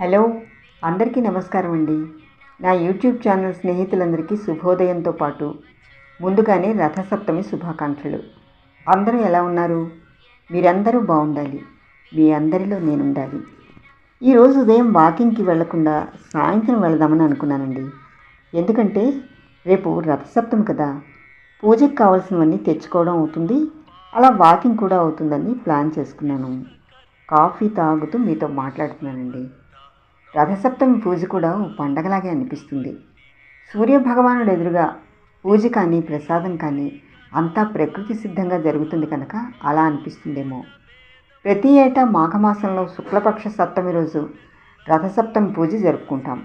Hello అందరికీ నమస్కారం అండి. నా యూట్యూబ్ ఛానల్ స్నేహితులందరికీ శుభోదయంతో పాటు ముందుగానే రథసప్తమి శుభాకాంక్షలు. అందరూ ఎలా ఉన్నారు? మీరందరూ బాగుండాలి. మీ అందరిలో నేను ఉండాలి ఈరోజు ఉదయం వాకింగ్కి వెళ్ళకుండా సాయంత్రం వెళదామని అనుకున్నానండి. ఎందుకంటే రేపు రథసప్తమి కదా. పూజకి కావాల్సినవన్నీ తెచ్చుకోవడం అవుతుంది. అలా వాకింగ్ కూడా అవుతుందని ప్లాన్ చేసుకున్నాను. కాఫీ తాగుతూ మీతో మాట్లాడుతున్నానండి. రథసప్తమి పూజ కూడా ఓ పండగలాగే అనిపిస్తుంది. సూర్యభగవానుడు ఎదురుగా పూజ కానీ ప్రసాదం కానీ అంతా ప్రకృతి సిద్ధంగా జరుగుతుంది కనుక అలా అనిపిస్తుందేమో. ప్రతి ఏటా మాఘమాసంలో శుక్లపక్ష సప్తమి రోజు రథసప్తమి పూజ జరుపుకుంటాం.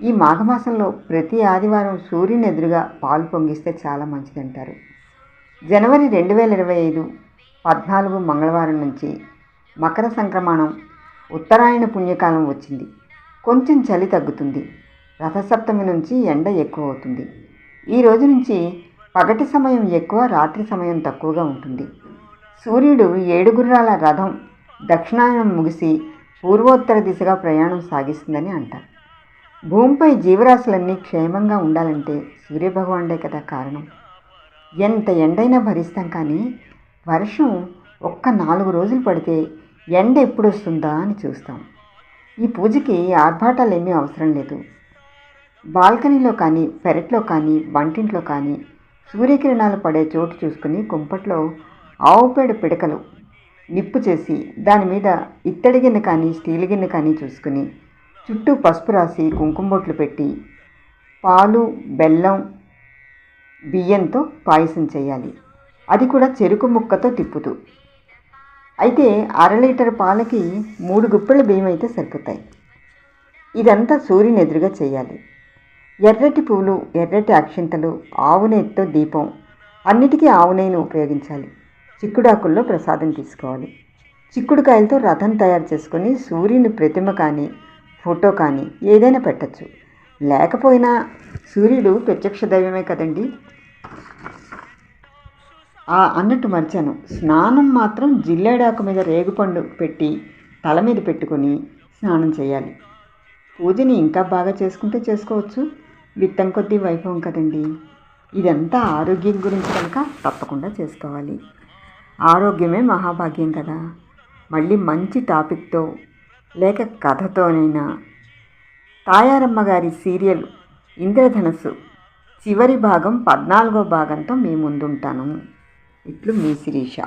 ఈ మాఘమాసంలో ప్రతి ఆదివారం సూర్యుని ఎదురుగా పాలు పొంగిస్తే చాలా మంచిదంటారు. జనవరి రెండు వేల ఇరవై ఐదు పద్నాలుగు మంగళవారం నుంచి మకర సంక్రమణం ఉత్తరాయణ పుణ్యకాలం వచ్చింది. కొంచెం చలి తగ్గుతుంది. రథసప్తమి నుంచి ఎండ ఎక్కువ అవుతుంది ఈ రోజు నుంచి పగటి సమయం ఎక్కువ రాత్రి సమయం తక్కువగా ఉంటుంది. సూర్యుడు ఏడుగుర్రాల రథం దక్షిణాయనం ముగిసి పూర్వోత్తర దిశగా ప్రయాణం సాగిస్తుందని అంటారు. భూమిపై జీవరాశులన్నీ క్షేమంగా ఉండాలంటే సూర్యభగవానుడే కదా కారణం. ఎంత ఎండైనా భరిస్తాం కానీ వర్షం ఒక్క నాలుగు రోజులు పడితే ఎండ ఎప్పుడు వస్తుందా అని చూస్తాం. ఈ పూజకి ఆర్భాటాలు ఏమీ అవసరం లేదు. బాల్కనీలో కానీ పెరట్లో కానీ వంటింట్లో కానీ సూర్యకిరణాలు పడే చోటు చూసుకుని కుంపట్లో ఆవు పేడ పిడకలు నిప్పు చేసి దాని మీద ఇత్తడి గిన్నె కానీ స్టీల్ గిన్నె కానీ చూసుకుని చుట్టూ పసుపు రాసి కుంకుమ బొట్లు పెట్టి పాలు బెల్లం బియ్యంతో పాయసం చేయాలి. అది కూడా చెరుకు ముక్కతో తిప్పుతూ అయితే అర లీటర్ పాలకి మూడు గుప్పెల బియ్యం అయితే సరిపోతాయి. ఇదంతా సూర్యుని ఎదురుగా చేయాలి. ఎర్రటి పూలు ఎర్రటి అక్షింతలు ఆవు నెయ్యితో దీపం అన్నిటికీ ఆవు నెయ్యిని ఉపయోగించాలి. చిక్కుడాకుల్లో ప్రసాదం తీసుకోవాలి. చిక్కుడుకాయలతో రథం తయారు చేసుకొని సూర్యుని ప్రతిమ కానీ ఫోటో కానీ ఏదైనా పెట్టచ్చు. లేకపోయినా సూర్యుడు ప్రత్యక్ష దైవమే కదండి? అన్నట్టు మర్చాను. స్నానం మాత్రం జిల్లేడాకు మీద రేగుపండు పెట్టి తల మీద పెట్టుకొని స్నానం చేయాలి. పూజని ఇంకా బాగా చేసుకుంటే చేసుకోవచ్చు. విత్తం కొద్దీ వైభవం కదండి. ఇదంతా ఆరోగ్యం గురించి కనుక తప్పకుండా చేసుకోవాలి. ఆరోగ్యమే మహాభాగ్యం కదా. మళ్ళీ మంచి టాపిక్తో లేక కథతోనైనా. తాయారమ్మ గారి సీరియల్ ఇంద్రధనస్సు చివరి భాగం పద్నాలుగో భాగంతో మీ ముందుంటాను. ఇట్లు మీ శిరీష.